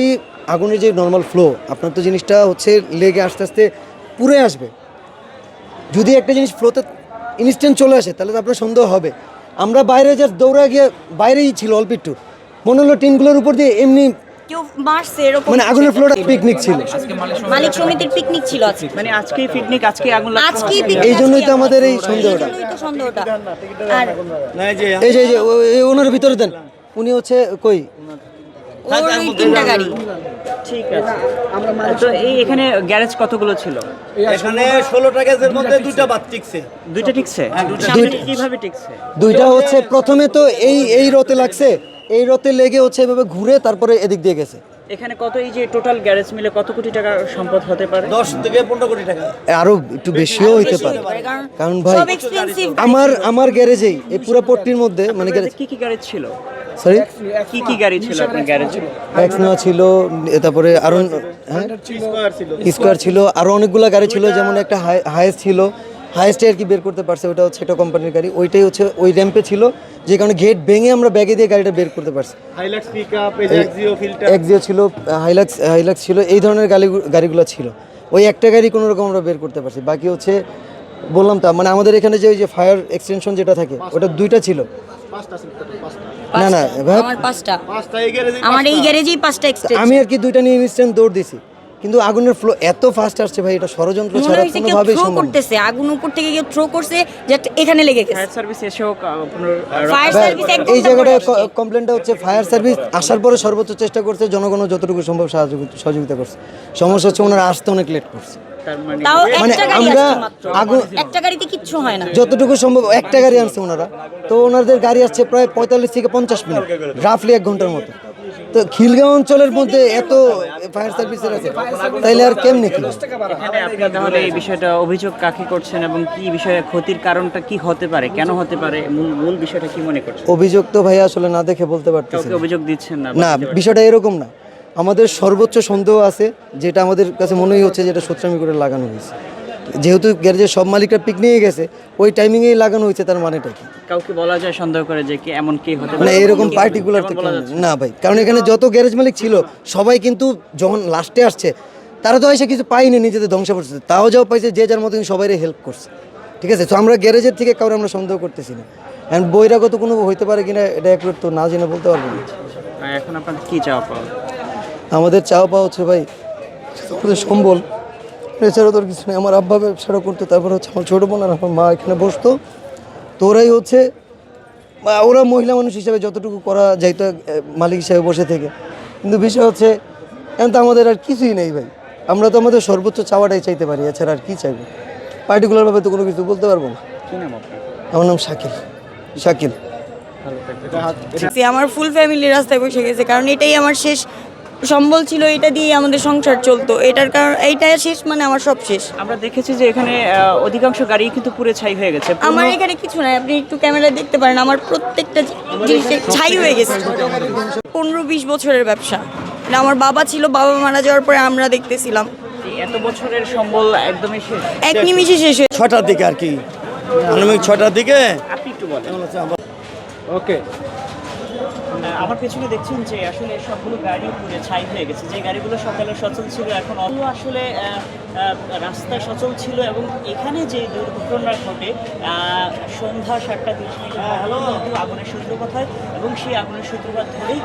মোটামুটি আগুনের যে নর্মাল ফ্লো আপনার তো জিনিসটা হচ্ছে লেগে আস্তে আস্তে পুড়ে আসবে। যদি একটা জিনিস ফ্লোতে ইনস্ট্যান্ট চলে আসে তাহলে তো আপনার সন্দেহ হবে। আমরা বাইরে জাস্ট দৌড়া গিয়ে বাইরেই ছিল অল্প একটু। মনে হলো টিনগুলোর উপর দিয়ে এমনি কেউ মারছে এরকম মানে আগুনের ফ্লোটা পিকনিক ছিল। মালিক সমিতির পিকনিক ছিল আজকে। মানে আজকেই পিকনিক আজকে আগুন লাগছে। আজকেই এই জন্যই তো আমাদের এই সন্দেহটা এই জন্যই সন্দেহটা। আর এই যে এই যে ওনার ভিতরে দেন। উনি হচ্ছে কই? ওই তিনটা গাড়ি। ঠিক আছে। তো এই এখানে গ্যারেজ কতগুলো ছিল? এখানে ষোলোটা গ্যাসের মধ্যে দুইটা বাদ টিকছে। দুইটা টিকছে? কীভাবে টিকছে? দুইটা হচ্ছে প্রথমে তো এই এই রতে লাগছে। এই রতে লেগে হচ্ছে এভাবে ঘুরে তারপরে এদিক দিয়ে গেছে। এখানে কত এই যে টোটাল গ্যারেজ মিলে কত কোটি টাকা সম্পদ হতে পারে? দশ থেকে পনেরো কোটি টাকা। আরও একটু বেশিও হইতে পারে। হতে পারে, কারণ কারণ ভাই আমার আমার গ্যারেজেই এই পুরো পট্টির মধ্যে মানে গ্যারেজ কি কি গ্যারেজ ছিল? সরি কি কি গাড়ি ছিল আপনার গ্যারেজ ট্যাক্স নেওয়া ছিল তারপরে আরও হ্যাঁ? স্কোয়ার ছিল। আরও অনেকগুলো গাড়ি ছিল যেমন একটা হাইস্ট ছিল। হাইস্টে আর কি বের করতে পারছে ওটা হচ্ছে একটা কোম্পানির গাড়ি। ওইটাই হচ্ছে ওই র্যাম্পে ছিল যে কারণে গেট ভেঙে আমরা ব্যাগে দিয়ে গাড়িটা বের করতে পারছি। হাইলাক্স পিকআপ এক্সিও ছিল হাইলাক্স হাইলাক্স ছিল এই ধরনের গাড়ি গাড়িগুলো ছিল। ওই একটা গাড়ি কোনো রকম আমরা বের করতে পারছি। বাকি হচ্ছে বললাম তা মানে আমাদের এখানে যে ওই যে ফায়ার এক্সটেনশন যেটা থাকে ওটা দুইটা ছিল। না না আমার পাঁচটা। পাঁচটা এই গ্যারেজে আমার এই গ্যারেজেই পাঁচটা এক্সট্রা আমি আর কি দুইটা নিয়ে ইনস্ট্যান্ট দৌড় দিছি। কিন্তু আগুনের ফ্লো এত ফাস্ট আসছে ভাই এটা ষড়যন্ত্র ছাড়া কোনোভাবেই সম্ভব না। করতেছে আগুন উপর থেকে কেউ থ্রো করছে জাস্ট এখানে লেগে গেছে। ফায়ার সার্ভিস এসেও ফায়ার সার্ভিস এক এই আসছে। কমপ্লেনটা হচ্ছে ফায়ার সার্ভিস আসার পরে সর্বোচ্চ চেষ্টা করছে জনগণ যতটুকু সম্ভব সহযোগিতা করছে। সমস্যা হচ্ছে ওনারা আসতে অনেক লেট করছে। তাও মানে একটা গাড়ি আমরা আসছে মাত্র। আগুন- একটা গাড়িতে কিচ্ছু হয় না। যতটুকু সম্ভব একটা গাড়ি আনছে ওনারা। তো ওনাদের গাড়ি আসছে প্রায় পঁয়তাল্লিশ থেকে পঞ্চাশ মিনিট রাফলি এক ঘণ্টার মতো। তো খিলগাঁও অঞ্চলের মধ্যে এত ফায়ার সার্ভিসের আছে তাইলে আর কেমনে কি? এখানে আপনি তাহলে এই বিষয়টা অভিযোগ কাকে করছেন এবং কি বিষয়ে ক্ষতির কারণটা কি হতে পারে কেন হতে পারে মূল মূল বিষয়টা কি মনে করছেন? অভিযোগ তো ভাই আসলে না দেখে বলতে পারতেছি কাউকে না। অভিযোগ দিচ্ছেন না না। বিষয়টা এরকম না। আমাদের সর্বোচ্চ সন্দেহ আছে যেটা আমাদের কাছে মনেই হচ্ছে যেটা সত্রামি করে লাগানো হয়েছে। যেহেতু গ্যারেজের সব মালিকরা পিক নিয়ে গেছে ওই টাইমিংয়েই লাগানো হয়েছে তার মানেটা কি? কাউকে বলা যায় সন্দেহ করে যে কি এমন কি হতে মানে এরকম পার্টিকুলার যাচ্ছে না। ভাই কারণ এখানে যত গ্যারেজ মালিক ছিল সবাই কিন্তু যখন লাস্টে আসছে তারা তো এসে কিছু পাইনি নিজেদের ধ্বংস করছে তাও যাও পাইছে যে যার মতো সবাই হেল্প করছে। ঠিক আছে? তো আমরা গ্যারেজের থেকে কারও আমরা সন্দেহ করতেছি না। অ্যান্ড বৈরাগত কোনো হইতে পারে কিনা এটা একটু তো না জেনে বলতে পারব না। এখন আপনাদের কি চাওয়া পাওয়া? আমাদের চাওয়া পাওয়া হচ্ছে ভাই। আমাদের সম্বল এছাড়া তোর কিছু নেই। আমার আব্বা ব্যবসাটা করতো তারপর হচ্ছে আমার ছোটো বোন আর আমার মা এখানে বসতো। তো ওরাই হচ্ছে ওরা মহিলা মানুষ হিসাবে যতটুকু করা যাইতো মালিক হিসাবে বসে থেকে। কিন্তু বিষয় হচ্ছে এখন তো আমাদের আর কিছুই নেই ভাই। আমরা তো আমাদের সর্বোচ্চ চাওয়াটাই চাইতে পারি এছাড়া আর কী চাইব? পার্টিকুলারভাবে তো কোনো কিছু বলতে পারব না। আমার নাম শাকিল। শাকিল। আমার ফুল ফ্যামিলি রাস্তায় বসে গেছে কারণ এটাই আমার শেষ সম্বল ছিল এটা দিয়ে আমাদের সংসার চলতো। এটার কারণ এইটা শেষ মানে আমার সব শেষ। আমরা দেখেছি যে এখানে অধিকাংশ গাড়ি কিন্তু পুরো ছাই হয়ে গেছে। আমার এখানে কিছু নাই আপনি একটু ক্যামেরায় দেখতে পারেন। আমার প্রত্যেকটা জিনিস ছাই হয়ে গেছে। পনেরো বিশ বছরের ব্যবসা। এটা আমার বাবা ছিল বাবা মারা যাওয়ার পরে আমরা দেখতেছিলাম। এত বছরের সম্বল একদমই শেষ। এক নিমিষে শেষ হয়ে ছটার দিকে আর কি। আনুমানিক ছটার দিকে। আপনি একটু বলেন। ওকে। আমার পেছনে দেখছেন যে আসলে সবগুলো গাড়ি পুরে ছাই হয়ে গেছে। যে গাড়িগুলো সকালে সচল ছিল, এখন অত আসলে রাস্তায় সচল ছিল এবং এখানে যে দুর্ঘটনা ঘটে সন্ধ্যা সাতটা তিরিশ মিনিট আগুনের সূত্রপাত হয় এবং সেই আগুনের সূত্রপাত ধরেই